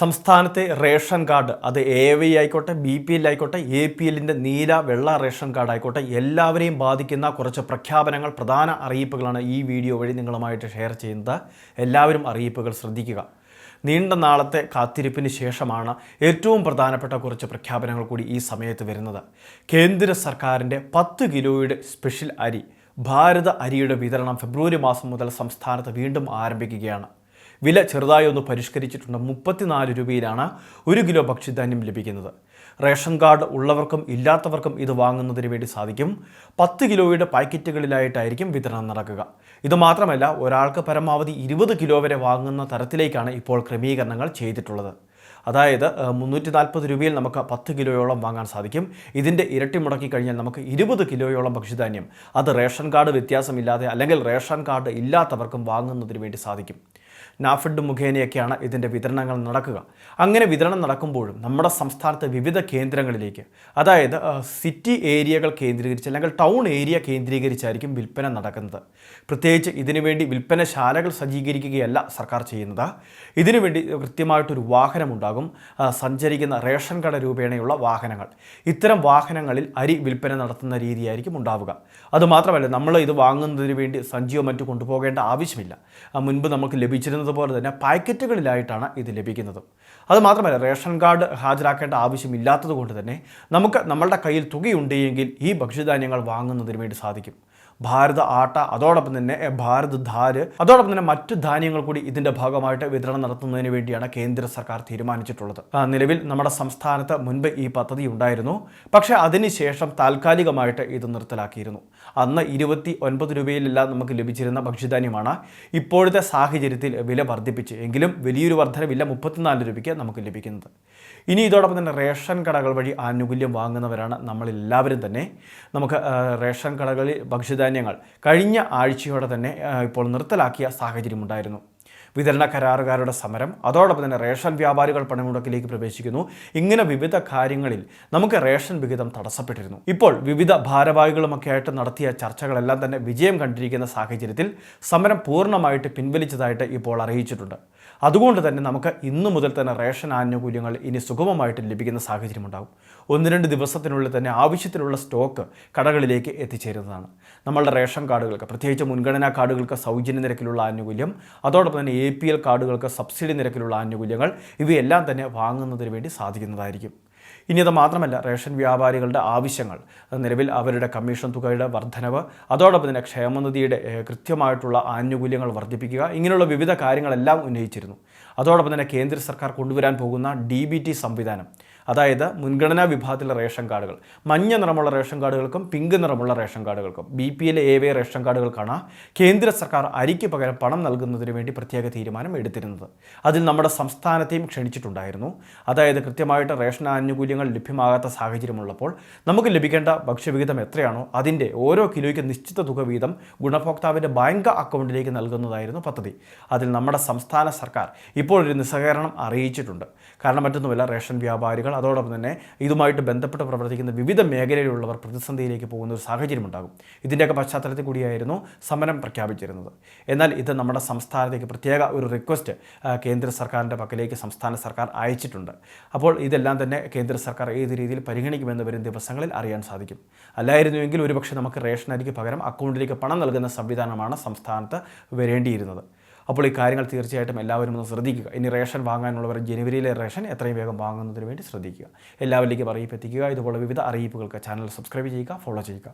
സംസ്ഥാനത്തെ ration card അത് A Y ആയിക്കോട്ടെ ബി പി എൽ ആയിക്കോട്ടെ എ പി എല്ലിന്റെ നീല വെള്ള റേഷൻ കാർഡ് ആയിക്കോട്ടെ എല്ലാവരെയും ബാധിക്കുന്ന കുറച്ച് പ്രഖ്യാപനങ്ങൾ പ്രധാന അറിയിപ്പുകളാണ് ഈ വീഡിയോ വഴി നിങ്ങളുമായിട്ട് ഷെയർ ചെയ്യുന്നത്. എല്ലാവരും അറിയിപ്പുകൾ ശ്രദ്ധിക്കുക. നീണ്ട നാളത്തെ കാത്തിരിപ്പിന് ശേഷമാണ് ഏറ്റവും പ്രധാനപ്പെട്ട കുറച്ച് പ്രഖ്യാപനങ്ങൾ കൂടി ഈ സമയത്ത് വരുന്നത്. കേന്ദ്ര സർക്കാരിന്റെ പത്ത് കിലോയുടെ സ്പെഷ്യൽ അരി ഭാരത അരിയുടെ വിതരണം ഫെബ്രുവരി മാസം മുതൽ സംസ്ഥാനത്ത് വീണ്ടും ആരംഭിക്കുകയാണ്. വില ചെറുതായി ഒന്ന് പരിഷ്കരിച്ചിട്ടുണ്ട്. മുപ്പത്തിനാല് രൂപയിലാണ് ഒരു കിലോ ഭക്ഷ്യധാന്യം ലഭിക്കുന്നത്. റേഷൻ കാർഡ് ഉള്ളവർക്കും ഇല്ലാത്തവർക്കും ഇത് വാങ്ങുന്നതിന് വേണ്ടി സാധിക്കും. പത്ത് കിലോയുടെ പാക്കറ്റുകളിലായിട്ടായിരിക്കും വിതരണം നടക്കുക. ഇത് മാത്രമല്ല ഒരാൾക്ക് പരമാവധി ഇരുപത് കിലോ വരെ വാങ്ങുന്ന തരത്തിലേക്കാണ് ഇപ്പോൾ ക്രമീകരണങ്ങൾ ചെയ്തിട്ടുള്ളത്. അതായത് മുന്നൂറ്റി നാൽപ്പത് രൂപയിൽ നമുക്ക് പത്ത് കിലോയോളം വാങ്ങാൻ സാധിക്കും. ഇതിന്റെ ഇരട്ടി മുടക്കി കഴിഞ്ഞാൽ നമുക്ക് ഇരുപത് കിലോയോളം ഭക്ഷ്യധാന്യം. അത് റേഷൻ കാർഡ് വ്യത്യാസമില്ലാതെ അല്ലെങ്കിൽ റേഷൻ കാർഡ് ഇല്ലാത്തവർക്കും വാങ്ങുന്നതിന് വേണ്ടി സാധിക്കും. നാഫിഡ് മുഖേനയൊക്കെയാണ് ഇതിന്റെ വിതരണങ്ങൾ നടക്കുക. അങ്ങനെ വിതരണം നടക്കുമ്പോഴും നമ്മുടെ സംസ്ഥാനത്തെ വിവിധ കേന്ദ്രങ്ങളിലേക്ക് അതായത് സിറ്റി ഏരിയകൾ കേന്ദ്രീകരിച്ച് അല്ലെങ്കിൽ ടൗൺ ഏരിയ കേന്ദ്രീകരിച്ചായിരിക്കും വിൽപ്പന നടക്കുന്നത്. പ്രത്യേകിച്ച് ഇതിനുവേണ്ടി വിൽപ്പനശാലകൾ സജ്ജീകരിക്കുകയല്ല സർക്കാർ ചെയ്യുന്നത്. ഇതിനുവേണ്ടി കൃത്യമായിട്ടൊരു വാഹനമുണ്ടാകും. സഞ്ചരിക്കുന്ന റേഷൻ കട രൂപേണയുള്ള വാഹനങ്ങൾ. ഇത്തരം വാഹനങ്ങളിൽ അരി വിൽപ്പന നടത്തുന്ന രീതിയായിരിക്കും ഉണ്ടാവുക. അതുമാത്രമല്ല നമ്മൾ ഇത് വാങ്ങുന്നതിന് വേണ്ടി സഞ്ചിയോ മറ്റു കൊണ്ടുപോകേണ്ട ആവശ്യമില്ല. മുൻപ് നമുക്ക് ലഭിച്ചിരുന്നത് പോലെ തന്നെ പാക്കറ്റുകളിലായിട്ടാണ് ഇത് ലഭിക്കുന്നത്. അതുമാത്രമല്ല റേഷൻ കാർഡ് ഹാജരാക്കേണ്ട ആവശ്യമില്ലാത്തത് കൊണ്ട് തന്നെ നമുക്ക് നമ്മളുടെ കയ്യിൽ തുകയുണ്ടെങ്കിൽ ഈ ഭക്ഷ്യധാന്യങ്ങൾ വാങ്ങുന്നതിന് വേണ്ടി സാധിക്കും. ഭാരത ആട്ട അതോടൊപ്പം തന്നെ ഭാരത് ധാര് അതോടൊപ്പം തന്നെ മറ്റു ധാന്യങ്ങൾ കൂടി ഇതിന്റെ ഭാഗമായിട്ട് വിതരണം നടത്തുന്നതിന് വേണ്ടിയാണ് കേന്ദ്ര സർക്കാർ തീരുമാനിച്ചിട്ടുള്ളത്. നിലവിൽ നമ്മുടെ സംസ്ഥാനത്ത് മുൻപ് ഈ പദ്ധതി ഉണ്ടായിരുന്നു. പക്ഷേ അതിനുശേഷം താൽക്കാലികമായിട്ട് ഇത് നിർത്തലാക്കിയിരുന്നു. അന്ന് ഇരുപത്തി ഒൻപത് രൂപയിലെല്ലാം നമുക്ക് ലഭിച്ചിരുന്ന ഭക്ഷ്യധാന്യമാണ്. ഇപ്പോഴത്തെ സാഹചര്യത്തിൽ വില വർദ്ധിപ്പിച്ച് എങ്കിലും വലിയൊരു വർധനവില്ല മുപ്പത്തിനാല് രൂപയ്ക്ക് നമുക്ക് ലഭിക്കുന്നത്. ഇനി ഇതോടൊപ്പം തന്നെ റേഷൻ കടകൾ വഴി ആനുകൂല്യം വാങ്ങുന്നവരാണ് നമ്മളെല്ലാവരും തന്നെ. നമുക്ക് റേഷൻ കടകളിൽ ഭക്ഷ്യധാന്യങ്ങൾ കഴിഞ്ഞ ആഴ്ചയോടെ തന്നെ ഇപ്പോൾ നിർത്തലാക്കിയ സാഹചര്യമുണ്ടായിരുന്നു. വിതരണ കരാറുകാരുടെ സമരം അതോടൊപ്പം തന്നെ റേഷൻ വ്യാപാരികൾ പണിമുടക്കിലേക്ക് പ്രവേശിക്കുന്നു. ഇങ്ങനെ വിവിധ കാര്യങ്ങളിൽ നമുക്ക് റേഷൻ വിഹിതം തടസ്സപ്പെട്ടിരുന്നു. ഇപ്പോൾ വിവിധ ഭാരവാഹികളുമൊക്കെ ആയിട്ട് നടത്തിയ ചർച്ചകളെല്ലാം തന്നെ വിജയം കണ്ടിരിക്കുന്ന സാഹചര്യത്തിൽ സമരം പൂർണമായിട്ട് പിൻവലിച്ചതായിട്ട് ഇപ്പോൾ അറിയിച്ചിട്ടുണ്ട്. അതുകൊണ്ട് തന്നെ നമുക്ക് ഇന്നു മുതൽ തന്നെ റേഷൻ ആനുകൂല്യങ്ങൾ ഇനി സുഗമമായിട്ട് ലഭിക്കുന്ന സാഹചര്യം ഉണ്ടാകും ഒന്ന് രണ്ട് ദിവസത്തിനുള്ളിൽ തന്നെ ആവശ്യത്തിനുള്ള സ്റ്റോക്ക് കടകളിലേക്ക് എത്തിച്ചേരുന്നതാണ്. നമ്മളുടെ റേഷൻ കാർഡുകൾക്ക് പ്രത്യേകിച്ച് മുൻഗണനാ കാർഡുകൾക്ക് സൗജന്യ നിരക്കിലുള്ള ആനുകൂല്യം അതോടൊപ്പം തന്നെ എ പി എൽ കാർഡുകൾക്ക് സബ്സിഡി നിരക്കിലുള്ള ആനുകൂല്യങ്ങൾ ഇവയെല്ലാം തന്നെ വാങ്ങുന്നതിന് വേണ്ടി സാധിക്കുന്നതായിരിക്കും. ഇനി അത് മാത്രമല്ല റേഷൻ വ്യാപാരികളുടെ ആവശ്യങ്ങൾ നിലവിൽ അവരുടെ കമ്മീഷൻ തുകയുടെ വർധനവ് അതോടൊപ്പം തന്നെ ക്ഷേമനിധിയുടെ കൃത്യമായിട്ടുള്ള ആനുകൂല്യങ്ങൾ വർദ്ധിപ്പിക്കുക ഇങ്ങനെയുള്ള വിവിധ കാര്യങ്ങളെല്ലാം ഉന്നയിച്ചിരുന്നു. അതോടൊപ്പം തന്നെ കേന്ദ്ര സർക്കാർ കൊണ്ടുവരാൻ പോകുന്ന ഡി സംവിധാനം അതായത് മുൻഗണനാ വിഭാഗത്തിലെ റേഷൻ കാർഡുകൾ. മഞ്ഞ നിറമുള്ള റേഷൻ കാർഡുകൾക്കും പിങ്ക് നിറമുള്ള ration കാർഡുകൾക്കും B P L A Y ration കാർഡുകൾക്കാണ് കേന്ദ്ര സർക്കാർ അരിക്ക് പകരം പണം നൽകുന്നതിന് വേണ്ടി പ്രത്യേക തീരുമാനം എടുത്തിരുന്നത്. അതിൽ നമ്മുടെ സംസ്ഥാനത്തെയും ക്ഷണിച്ചിട്ടുണ്ടായിരുന്നു. അതായത് കൃത്യമായിട്ട് റേഷൻ ആനുകൂല്യങ്ങൾ ലഭ്യമാകാത്ത സാഹചര്യമുള്ളപ്പോൾ നമുക്ക് ലഭിക്കേണ്ട ഭക്ഷ്യവിഹിതം എത്രയാണോ അതിന്റെ ഓരോ കിലോയ്ക്ക് നിശ്ചിത തുക വീതം ഗുണഭോക്താവിന്റെ ബാങ്ക് അക്കൗണ്ടിലേക്ക് നൽകുന്നതായിരുന്നു പദ്ധതി. അതിൽ നമ്മുടെ സംസ്ഥാന സർക്കാർ ഇപ്പോൾ ഒരു നിസ്സഹകരണം അറിയിച്ചിട്ടുണ്ട്. കാരണം മറ്റൊന്നുമല്ല റേഷൻ വ്യാപാരികൾ അതോടൊപ്പം തന്നെ ഇതുമായിട്ട് ബന്ധപ്പെട്ട് പ്രവർത്തിക്കുന്ന വിവിധ മേഖലയിലുള്ളവർ പ്രതിസന്ധിയിലേക്ക് പോകുന്ന ഒരു സാഹചര്യം ഉണ്ടാകും. ഇതിന്റെയൊക്കെ പശ്ചാത്തലത്തിൽ കൂടിയായിരുന്നു സമരം പ്രഖ്യാപിച്ചിരുന്നത്. എന്നാൽ ഇത് നമ്മുടെ സംസ്ഥാനത്തേക്ക് പ്രത്യേക ഒരു റിക്വസ്റ്റ് കേന്ദ്ര സർക്കാരിന്റെ പക്കലേക്ക് സംസ്ഥാന സർക്കാർ അയച്ചിട്ടുണ്ട്. അപ്പോൾ ഇതെല്ലാം തന്നെ കേന്ദ്ര സർക്കാർ ഏത് രീതിയിൽ പരിഗണിക്കുമെന്ന് വരും ദിവസങ്ങളിൽ അറിയാൻ സാധിക്കും. അല്ലായിരുന്നുവെങ്കിൽ ഒരുപക്ഷെ നമുക്ക് റേഷൻ അരിക്ക് പകരം അക്കൗണ്ടിലേക്ക് പണം നൽകുന്ന സംവിധാനമാണ് സംസ്ഥാനത്ത് വരേണ്ടിയിരുന്നത്. അപ്പോൾ ഈ കാര്യങ്ങൾ തീർച്ചയായിട്ടും എല്ലാവരും ഒന്ന് ശ്രദ്ധിക്കുക. ഇനി റേഷൻ വാങ്ങാനുള്ളവർ ജനുവരിയിലെ റേഷൻ എത്രയും വേഗം വാങ്ങുന്നതിന് വേണ്ടി ശ്രദ്ധിക്കുക. എല്ലാവരിലേക്കും അറിയിപ്പ് എത്തിക്കുക. ഇതുപോലെ വിവിധ അറിയിപ്പുകൾക്ക് ചാനൽ സബ്സ്ക്രൈബ് ചെയ്യുക ഫോളോ ചെയ്യുക.